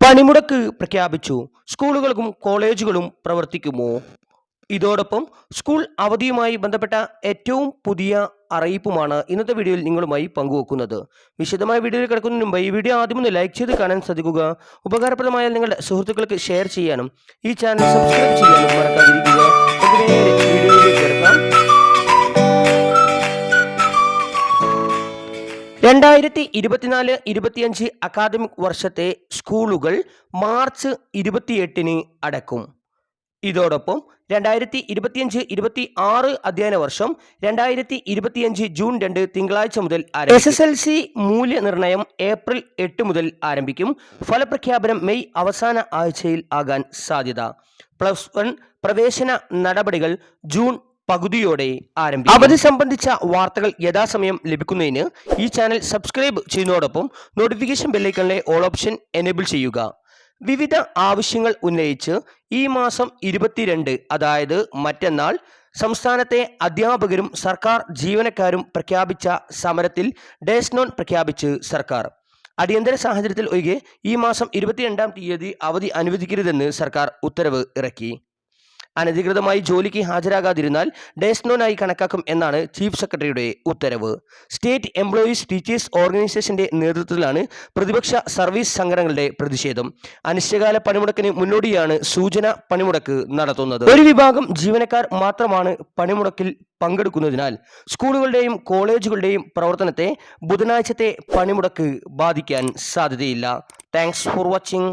പണിമുടക്ക് പ്രഖ്യാപിച്ചു. സ്കൂളുകൾക്കും കോളേജുകളും പ്രവർത്തിക്കുമോ? ഇതോടൊപ്പം സ്കൂൾ അവധിയുമായി ബന്ധപ്പെട്ട ഏറ്റവും പുതിയ അറിയിപ്പുമാണ് ഇന്നത്തെ വീഡിയോയിൽ നിങ്ങളുമായി പങ്കുവെക്കുന്നത്. വിശദമായ വീഡിയോയിൽ കിടക്കുന്നതിന് മുമ്പ് ഈ വീഡിയോ ആദ്യം ഒന്ന് ലൈക്ക് ചെയ്ത് കാണാൻ ശ്രദ്ധിക്കുക. ഉപകാരപ്രദമായ നിങ്ങളുടെ സുഹൃത്തുക്കൾക്ക് ഷെയർ ചെയ്യാനും ഈ ചാനൽ സബ്സ്ക്രൈബ് ചെയ്യാനും മറക്കാതിരിക്കുക. രണ്ടായിരത്തി ഇരുപത്തിനാല് ഇരുപത്തിയഞ്ച് അക്കാദമിക് വർഷത്തെ സ്കൂളുകൾ മാർച്ച് ഇരുപത്തിയെട്ടിന് അടക്കും. ഇതോടൊപ്പം രണ്ടായിരത്തി ഇരുപത്തിയഞ്ച് ഇരുപത്തി ആറ് അധ്യയന വർഷം രണ്ടായിരത്തി ഇരുപത്തിയഞ്ച് ജൂൺ രണ്ട് തിങ്കളാഴ്ച മുതൽ എസ് എസ് എൽ സി മൂല്യനിർണയം ഏപ്രിൽ എട്ട് മുതൽ ആരംഭിക്കും. ഫലപ്രഖ്യാപനം മെയ് അവസാന ആഴ്ചയിൽ ആകാൻ സാധ്യത. പ്ലസ് വൺ പ്രവേശന നടപടികൾ ജൂൺ പകുതിയോടെ ആരംഭിക്കും അവധി സംബന്ധിച്ച വാർത്തകൾ യഥാസമയം ലഭിക്കുന്നതിന് ഈ ചാനൽ സബ്സ്ക്രൈബ് ചെയ്യുന്നതോടൊപ്പം നോട്ടിഫിക്കേഷൻ ബെല്ലൈക്കണിലെ ഓൾ ഓപ്ഷൻ എനേബിൾ ചെയ്യുക. വിവിധ ആവശ്യങ്ങൾ ഉന്നയിച്ച് ഈ മാസം ഇരുപത്തിരണ്ട് അതായത് മറ്റന്നാൾ സംസ്ഥാനത്തെ അധ്യാപകരും സർക്കാർ ജീവനക്കാരും പ്രഖ്യാപിച്ച സമരത്തിൽ ഡേസ് നോൺ പ്രഖ്യാപിച്ച് സർക്കാർ. അടിയന്തര സാഹചര്യത്തിൽ ഒഴികെ ഈ മാസം ഇരുപത്തിരണ്ടാം തീയതി അവധി അനുവദിക്കരുതെന്ന് സർക്കാർ ഉത്തരവ് ഇറക്കി. അനധികൃതമായി ജോലിക്ക് ഹാജരാകാതിരുന്നാൽ ഡേസ്നോനായി കണക്കാക്കും എന്നാണ് ചീഫ് സെക്രട്ടറിയുടെ ഉത്തരവ്. സ്റ്റേറ്റ് എംപ്ലോയീസ് ടീച്ചേഴ്സ് ഓർഗനൈസേഷന്റെ നേതൃത്വത്തിലാണ് പ്രതിപക്ഷ സർവീസ് സംഘടനകളുടെ പ്രതിഷേധം. അനിശ്ചയകാല പണിമുടക്കിന് മുന്നോടിയാണ് സൂചന പണിമുടക്ക് നടത്തുന്നത്. ഒരു വിഭാഗം ജീവനക്കാർ മാത്രമാണ് പണിമുടക്കിൽ പങ്കെടുക്കുന്നതിനാൽ സ്കൂളുകളുടെയും കോളേജുകളുടെയും പ്രവർത്തനത്തെ ബുധനാഴ്ചത്തെ പണിമുടക്ക് ബാധിക്കാൻ സാധ്യതയില്ല. Thanks for watching.